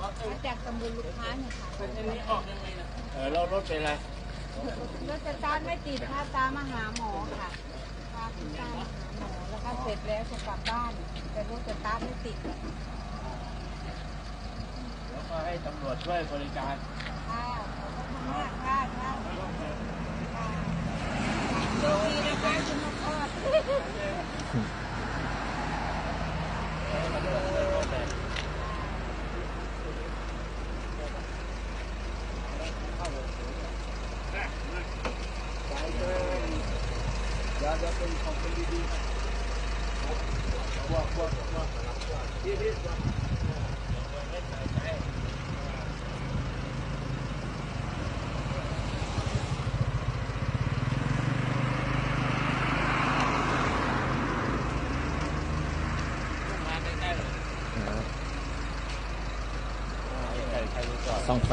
มาจากตำบลลูกค้าเนี่ยค่ะเออเรารถเป็นไรรถสตาร์ทไม่ติดพาตามาหาหมอค่ะพาคุณตามาหาหมอแล้วก็เสร็จแล้วจะกลับบ้าน แต่รถสตาร์ทไม่ติดค่ะแล้วก็ให้ตำรวจช่วยบริการขอบคุณมากค่ะค่ะค่ะโชคดีนะคะคุณนกทอด อย่าจะเป็นของคนดีๆบวกบวกบวกพี่พี่บวกไม่ใส่ใจมาใกล้ๆเลยใกล้ๆใครรู้ก่อนส่องไฟ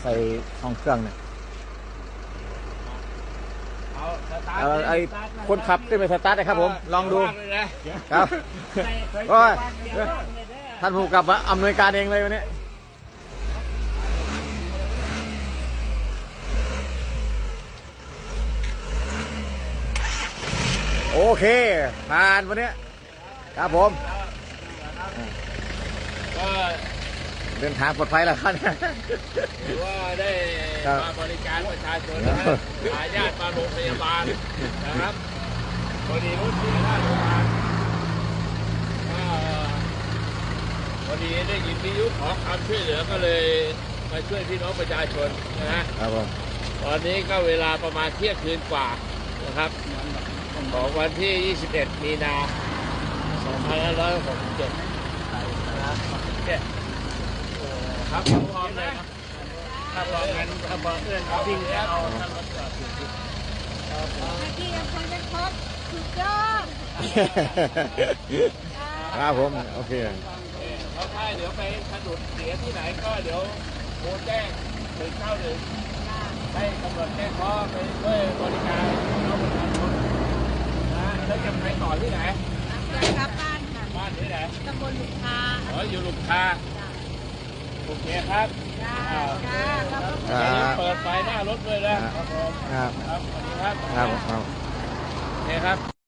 ใส่ห้องเครื่องเนี่ย เอาสตาร์ท เอาไอ้คนขับขึ้นไปสตาร์ทเลยครับผม ลองดูว่างเลยนะครับโอ้ยท่านผู้กำกับว่าอำนวยการเองเลยวันนี้โอเค ผ่านวันนี้ครับผมก็ เดินทางปลอดภัยแล้วครับถือว่าได้ครับมาบริการประชาชนนะฮะพาญาติมาโรงพยาบาลนะครับพอดีรถเสียหน้าโรงพยาบาลก็พอดีได้ยินวิทยุขอความช่วยเหลือก็เลยมาช่วยพี่น้องประชาชนนะฮะ ครับผมตอนนี้ก็เวลาประมาณเที่ยงคืนกว่านะครับของวันที่ 21 มีนา 2567นะครับเนี่ยเอ่อ ครับพร้อมเลยครับถ้าพร้อมกันถ้าพร้อมเพื่อนวิ่งแล้วเอาท่านรถจอดอยู่ที่เมื่อกี้ยังคนจะครบสุดยอดครับผมโอเคเขาถ้าเดี๋ยวไปสะดุดเสียที่ไหนก็เดี๋ยวโทรแจ้งหนึ่งเก้าหนึ่งให้ตำรวจแจ้งข้อไปช่วยบริการน้องประชาชนนะแล้วจะไปต่อที่ไหนจะกลับบ้านค่ะบ้านที่ไหนตำบลลูกคาอ๋ออยู่ลุมคา โอเคครับจ้าจ้าขอบคุณครัอย่าลืมบเปิดไฟหน้ารถด้วยนะครับผมครับ ครับสวัสดีครับครับผมครับโอเคครับ